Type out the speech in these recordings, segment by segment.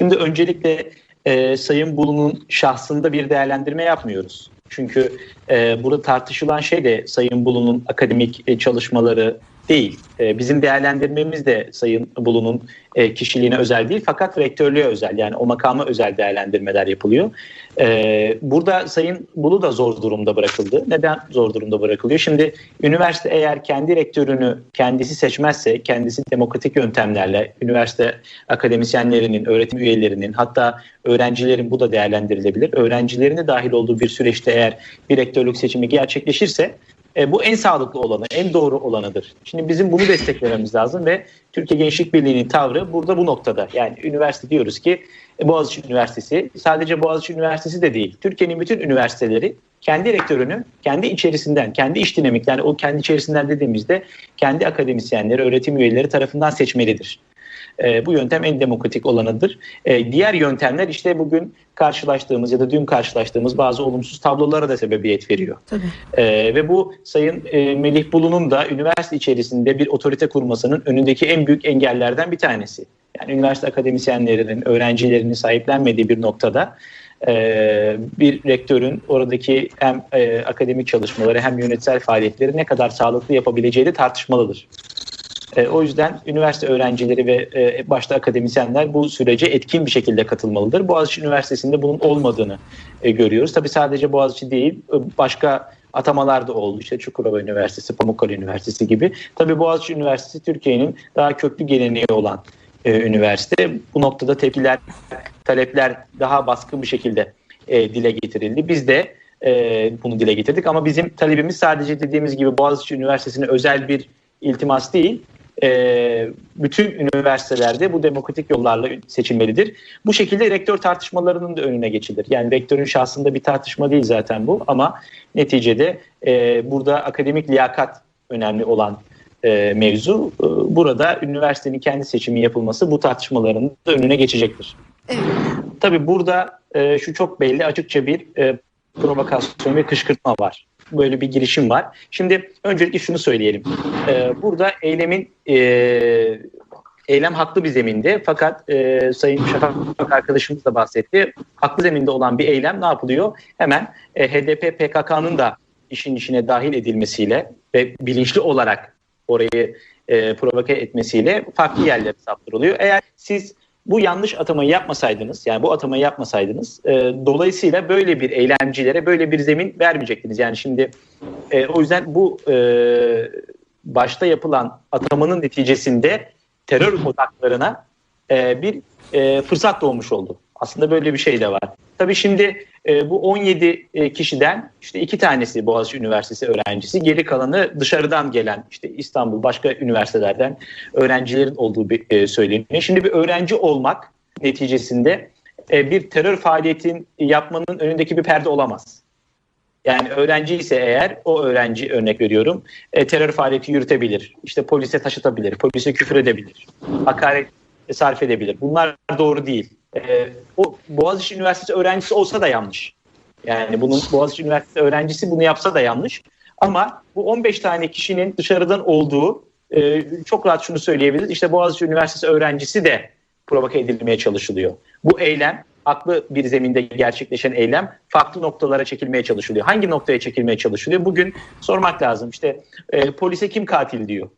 Şimdi öncelikle e, Sayın Bulu'nun şahsında bir değerlendirme yapmıyoruz. Çünkü e, burada tartışılan şey de Sayın Bulu'nun akademik e, çalışmaları değil. E, bizim değerlendirmemiz de Sayın Bulu'nun e, kişiliğine özel değil fakat rektörlüğe özel yani o makama özel değerlendirmeler yapılıyor. E, burada Sayın Bulu da zor durumda bırakıldı. Neden zor durumda bırakılıyor? Şimdi üniversite eğer kendi rektörünü kendisi seçmezse, kendisi demokratik yöntemlerle üniversite akademisyenlerinin, öğretim üyelerinin hatta öğrencilerin bu da değerlendirilebilir. Öğrencilerin de dahil olduğu bir süreçte eğer bir rektörlük seçimi gerçekleşirse e, bu en sağlıklı olanı, en doğru olanıdır. Şimdi bizim bunu desteklememiz lazım ve Türkiye Gençlik Birliği'nin tavrı burada bu noktada. Yani üniversite diyoruz ki e, Boğaziçi Üniversitesi sadece Boğaziçi Üniversitesi de değil. Türkiye'nin bütün üniversiteleri kendi rektörünü kendi içerisinden, kendi iş dinamiklerini o kendi içerisinden dediğimizde kendi akademisyenleri, öğretim üyeleri tarafından seçmelidir. E, bu yöntem en demokratik olanıdır. E, diğer yöntemler işte bugün karşılaştığımız ya da dün karşılaştığımız bazı olumsuz tablolara da sebebiyet veriyor. Tabii. E, ve bu Sayın e, Melih Bulu'nun da üniversite içerisinde bir otorite kurmasının önündeki en büyük engellerden bir tanesi. Yani üniversite akademisyenlerinin, öğrencilerinin sahiplenmediği bir noktada e, bir rektörün oradaki hem e, akademik çalışmaları hem yönetsel faaliyetleri ne kadar sağlıklı yapabileceği de tartışmalıdır. E, o yüzden üniversite öğrencileri ve e, başta akademisyenler bu sürece etkin bir şekilde katılmalıdır. Boğaziçi Üniversitesi'nde bunun olmadığını e, görüyoruz. Tabii sadece Boğaziçi değil, e, başka atamalar da oldu. İşte Çukurova Üniversitesi, Pamukkale Üniversitesi gibi. Tabii Boğaziçi Üniversitesi Türkiye'nin daha köklü geleneği olan e, üniversite. Bu noktada tepkiler, talepler daha baskın bir şekilde e, dile getirildi. Biz de e, bunu dile getirdik ama bizim talebimiz sadece dediğimiz gibi Boğaziçi Üniversitesi'ne özel bir iltimas değil, e, bütün üniversitelerde bu demokratik yollarla seçilmelidir. Bu şekilde rektör tartışmalarının da önüne geçilir. Yani rektörün şahsında bir tartışma değil zaten bu ama neticede e, burada akademik liyakat önemli olan e, mevzu. E, burada üniversitenin kendi seçimi yapılması bu tartışmaların da önüne geçecektir. Evet. Tabii burada e, şu çok belli açıkça bir e, provokasyon ve kışkırtma var böyle bir girişim var. Şimdi öncelikle şunu söyleyelim. Ee, burada eylemin e, eylem haklı bir zeminde fakat e, Sayın Şafak arkadaşımız da bahsetti. Haklı zeminde olan bir eylem ne yapılıyor? Hemen e, HDP PKK'nın da işin içine dahil edilmesiyle ve bilinçli olarak orayı e, provoke etmesiyle farklı yerlere saptırılıyor. Eğer siz bu yanlış atamayı yapmasaydınız, yani bu atamayı yapmasaydınız, e, dolayısıyla böyle bir eylemcilere böyle bir zemin vermeyecektiniz. Yani şimdi e, o yüzden bu e, başta yapılan atamanın neticesinde terör odaklarına e, bir e, fırsat doğmuş oldu. Aslında böyle bir şey de var. Tabii şimdi e, bu 17 e, kişiden işte iki tanesi Boğaziçi Üniversitesi öğrencisi, geri kalanı dışarıdan gelen işte İstanbul başka üniversitelerden öğrencilerin olduğu bir e, söyleniyor. Şimdi bir öğrenci olmak neticesinde e, bir terör faaliyetin yapmanın önündeki bir perde olamaz. Yani öğrenci ise eğer o öğrenci örnek veriyorum e, terör faaliyeti yürütebilir. İşte polise taşıtabilir, polise küfür edebilir, hakaret sarf edebilir. Bunlar doğru değil e, Boğaziçi Üniversitesi öğrencisi olsa da yanlış. Yani bunun Boğaziçi Üniversitesi öğrencisi bunu yapsa da yanlış. Ama bu 15 tane kişinin dışarıdan olduğu e, çok rahat şunu söyleyebiliriz. İşte Boğaziçi Üniversitesi öğrencisi de provoke edilmeye çalışılıyor. Bu eylem haklı bir zeminde gerçekleşen eylem farklı noktalara çekilmeye çalışılıyor. Hangi noktaya çekilmeye çalışılıyor? Bugün sormak lazım. İşte e, polise kim katil diyor.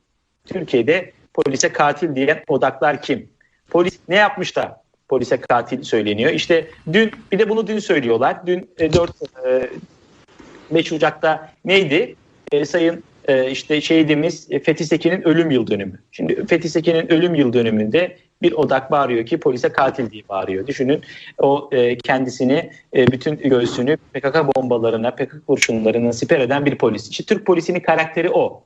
Türkiye'de polise katil diyen odaklar kim? Polis ne yapmış da polise katil söyleniyor. İşte dün bir de bunu dün söylüyorlar. Dün e, 4 e, 5 Ocak'ta neydi? E, sayın e, işte şehidimiz e, Fethi Sekin'in ölüm yıl dönümü. Şimdi Fethi Sekin'in ölüm yıl dönümünde bir odak bağırıyor ki polise katil diye bağırıyor. Düşünün o e, kendisini e, bütün göğsünü PKK bombalarına, PKK kurşunlarına siper eden bir polis. İşte Türk polisinin karakteri o.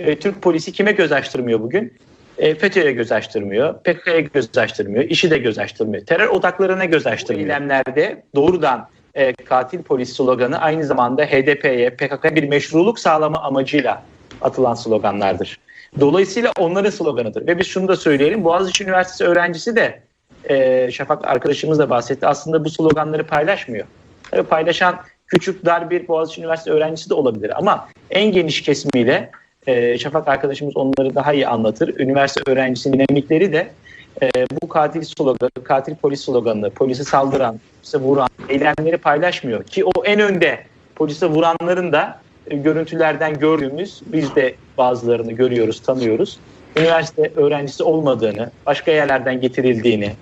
E, Türk polisi kime göz açtırmıyor bugün? E, FETÖ'ye göz açtırmıyor, PKK'ya göz açtırmıyor, işi de göz açtırmıyor. Terör odaklarına göz açtırmıyor. Bu eylemlerde doğrudan e, katil polis sloganı aynı zamanda HDP'ye, PKK'ya bir meşruluk sağlama amacıyla atılan sloganlardır. Dolayısıyla onların sloganıdır. Ve biz şunu da söyleyelim, Boğaziçi Üniversitesi öğrencisi de e, Şafak arkadaşımız da bahsetti. Aslında bu sloganları paylaşmıyor. Tabii paylaşan küçük dar bir Boğaziçi Üniversitesi öğrencisi de olabilir ama en geniş kesimiyle e, Şafak arkadaşımız onları daha iyi anlatır. Üniversite öğrencisinin dinamikleri de e, bu katil sloganı, katil polis sloganını, polise saldıran, polise vuran eylemleri paylaşmıyor. Ki o en önde polise vuranların da e, görüntülerden gördüğümüz, biz de bazılarını görüyoruz, tanıyoruz. Üniversite öğrencisi olmadığını, başka yerlerden getirildiğini,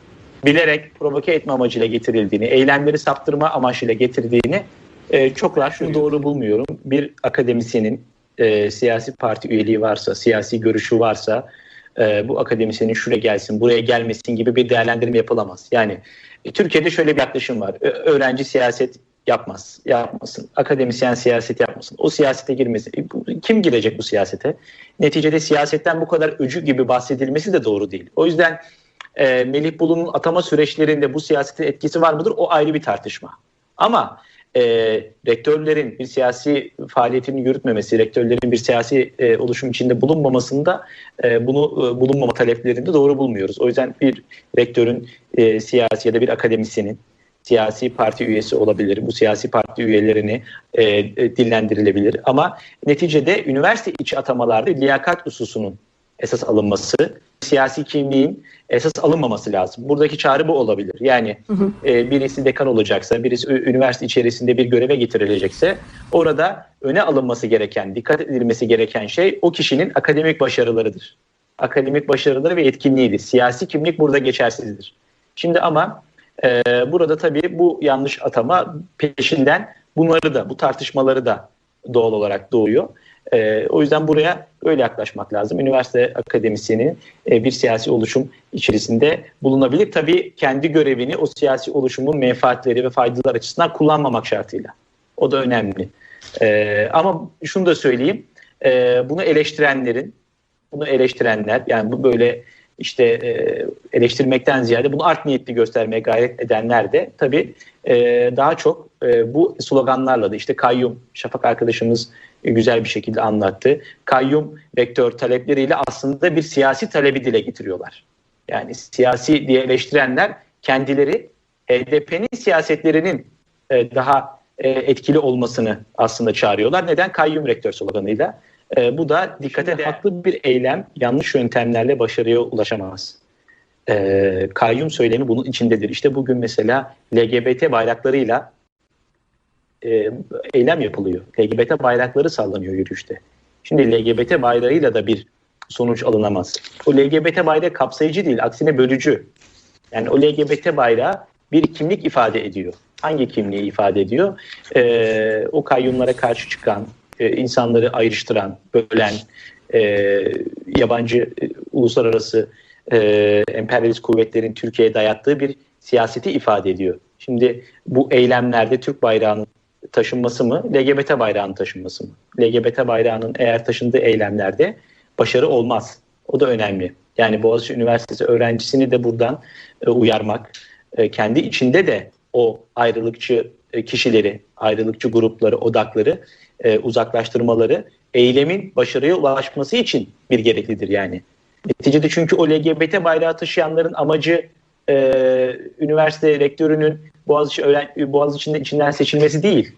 bilerek provoke etme amacıyla getirildiğini, eylemleri saptırma amaçıyla getirdiğini e, çok rahat doğru bulmuyorum. Bir akademisyenin e, siyasi parti üyeliği varsa, siyasi görüşü varsa e, bu akademisyenin şuraya gelsin, buraya gelmesin gibi bir değerlendirme yapılamaz. Yani e, Türkiye'de şöyle bir yaklaşım var. Ö- öğrenci siyaset yapmaz, yapmasın. Akademisyen siyaset yapmasın. O siyasete girmesin. E, bu- Kim girecek bu siyasete? Neticede siyasetten bu kadar öcü gibi bahsedilmesi de doğru değil. O yüzden e, Melih Bulu'nun atama süreçlerinde bu siyasetin etkisi var mıdır? O ayrı bir tartışma. Ama e, rektörlerin bir siyasi faaliyetini yürütmemesi, rektörlerin bir siyasi e, oluşum içinde bulunmamasında e, bunu e, bulunmama taleplerinde doğru bulmuyoruz. O yüzden bir rektörün e, siyasi ya da bir akademisyenin siyasi parti üyesi olabilir. Bu siyasi parti üyelerini e, e, dillendirilebilir. Ama neticede üniversite içi atamalarda liyakat hususunun esas alınması, siyasi kimliğin esas alınmaması lazım. Buradaki çağrı bu olabilir. Yani e, birisi dekan olacaksa, birisi üniversite içerisinde bir göreve getirilecekse orada öne alınması gereken, dikkat edilmesi gereken şey o kişinin akademik başarılarıdır. Akademik başarıları ve etkinliğidir. Siyasi kimlik burada geçersizdir. Şimdi ama e, burada tabii bu yanlış atama peşinden bunları da, bu tartışmaları da doğal olarak doğuyor. E, o yüzden buraya öyle yaklaşmak lazım. Üniversite akademisyenin e, bir siyasi oluşum içerisinde bulunabilir. Tabii kendi görevini o siyasi oluşumun menfaatleri ve faydalar açısından kullanmamak şartıyla. O da önemli. E, ama şunu da söyleyeyim. E, bunu eleştirenlerin, bunu eleştirenler yani bu böyle işte e, eleştirmekten ziyade bunu art niyetli göstermeye gayret edenler de tabii e, daha çok e, bu sloganlarla da işte kayyum Şafak arkadaşımız güzel bir şekilde anlattı. Kayyum vektör talepleriyle aslında bir siyasi talebi dile getiriyorlar. Yani siyasi diye eleştirenler kendileri HDP'nin siyasetlerinin e, daha e, etkili olmasını aslında çağırıyorlar. Neden? Kayyum rektör sloganıyla. E, bu da dikkate değer haklı bir eylem yanlış yöntemlerle başarıya ulaşamaz. Kayyum söylemi bunun içindedir. İşte bugün mesela LGBT bayraklarıyla e, eylem yapılıyor. LGBT bayrakları sallanıyor yürüyüşte. Şimdi LGBT bayrağıyla da bir sonuç alınamaz. O LGBT bayrağı kapsayıcı değil, aksine bölücü. Yani o LGBT bayrağı bir kimlik ifade ediyor. Hangi kimliği ifade ediyor? E, o kayyumlara karşı çıkan, e, insanları ayrıştıran, bölen, e, yabancı e, uluslararası e, emperyalist kuvvetlerin Türkiye'ye dayattığı bir siyaseti ifade ediyor. Şimdi bu eylemlerde Türk bayrağının taşınması mı, LGBT bayrağının taşınması mı? LGBT bayrağının eğer taşındığı eylemlerde başarı olmaz. O da önemli. Yani Boğaziçi Üniversitesi öğrencisini de buradan e, uyarmak, e, kendi içinde de o ayrılıkçı e, kişileri, ayrılıkçı grupları, odakları e, uzaklaştırmaları eylemin başarıya ulaşması için bir gereklidir yani. Neticede çünkü o LGBT bayrağı taşıyanların amacı e, üniversite rektörünün Boğaziçi, öğren, Boğaziçi'nin içinden seçilmesi değil.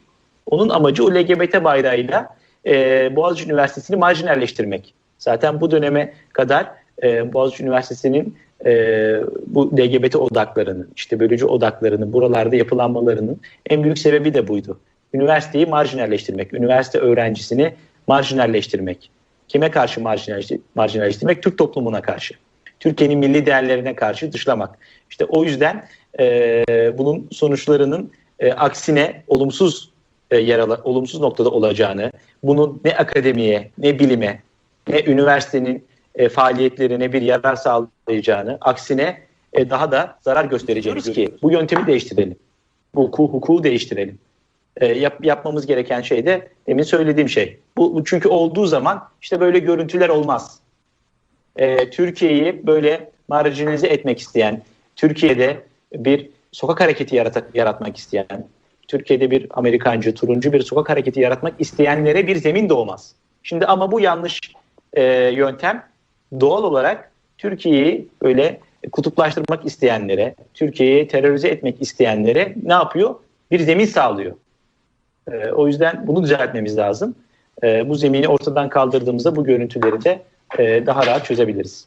Onun amacı o LGBT bayrağıyla e, Boğaziçi Üniversitesi'ni marjinalleştirmek. Zaten bu döneme kadar e, Boğaziçi Üniversitesi'nin e, bu LGBT odaklarının, işte bölücü odaklarının buralarda yapılanmalarının en büyük sebebi de buydu. Üniversiteyi marjinalleştirmek, üniversite öğrencisini marjinalleştirmek. Kime karşı marjinalleştir- marjinalleştirmek? Türk toplumuna karşı. Türkiye'nin milli değerlerine karşı dışlamak. İşte o yüzden e, bunun sonuçlarının e, aksine olumsuz e, yer ala- olumsuz noktada olacağını, bunun ne akademiye, ne bilime, ne üniversitenin e, faaliyetlerine bir yarar sağlayacağını, aksine e, daha da zarar göstereceğini ki bu yöntemi değiştirelim. Bu hukuku, hukuku değiştirelim. E, yap, yapmamız gereken şey de demin söylediğim şey. Bu, bu çünkü olduğu zaman işte böyle görüntüler olmaz. E, Türkiye'yi böyle marjinalize etmek isteyen, Türkiye'de bir sokak hareketi yarata- yaratmak isteyen, Türkiye'de bir Amerikancı, turuncu bir sokak hareketi yaratmak isteyenlere bir zemin doğmaz. Şimdi ama bu yanlış e, yöntem doğal olarak Türkiye'yi böyle kutuplaştırmak isteyenlere, Türkiye'yi terörize etmek isteyenlere ne yapıyor? Bir zemin sağlıyor. E, o yüzden bunu düzeltmemiz lazım. E, bu zemini ortadan kaldırdığımızda bu görüntüleri de e, daha rahat çözebiliriz.